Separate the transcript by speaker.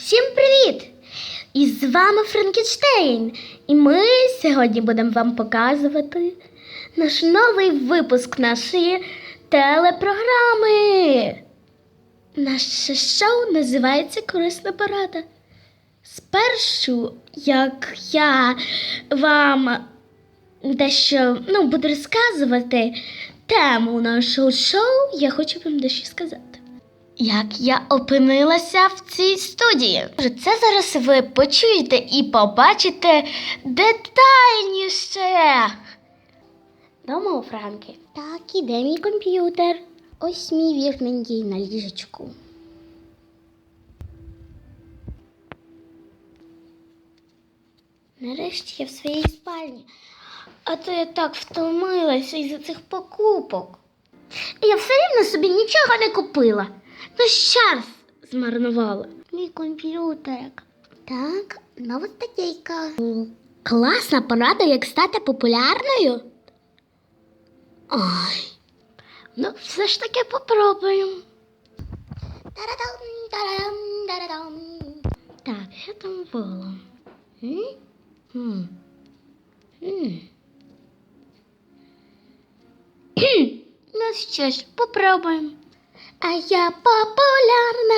Speaker 1: Всім привіт! І з вами Франкенштейн. І ми сьогодні будемо вам показувати наш новий випуск нашої телепрограми. Наше шоу називається Корисна порада. Спершу, як я вам дещо ну, буду розказувати тему нашого шоу, я хочу вам дещо сказати. Як я опинилася в цій студії. Це зараз ви почуєте і побачите детальніше. Дома, Франки. Так, іде мій комп'ютер. Ось мій вірненький на ліжечку. Нарешті я в своїй спальні. А то я так втомилася із-за цих покупок. Я все рівно собі нічого не купила. Ну, час змарнувала. Мій комп'ютерик. Так, нова статейка. Класна порада, як стати популярною. Ой. Ну, все ж таки попробуємо. Так, що там було? М? М. М. Ну що ж, попробуємо. А я популярна.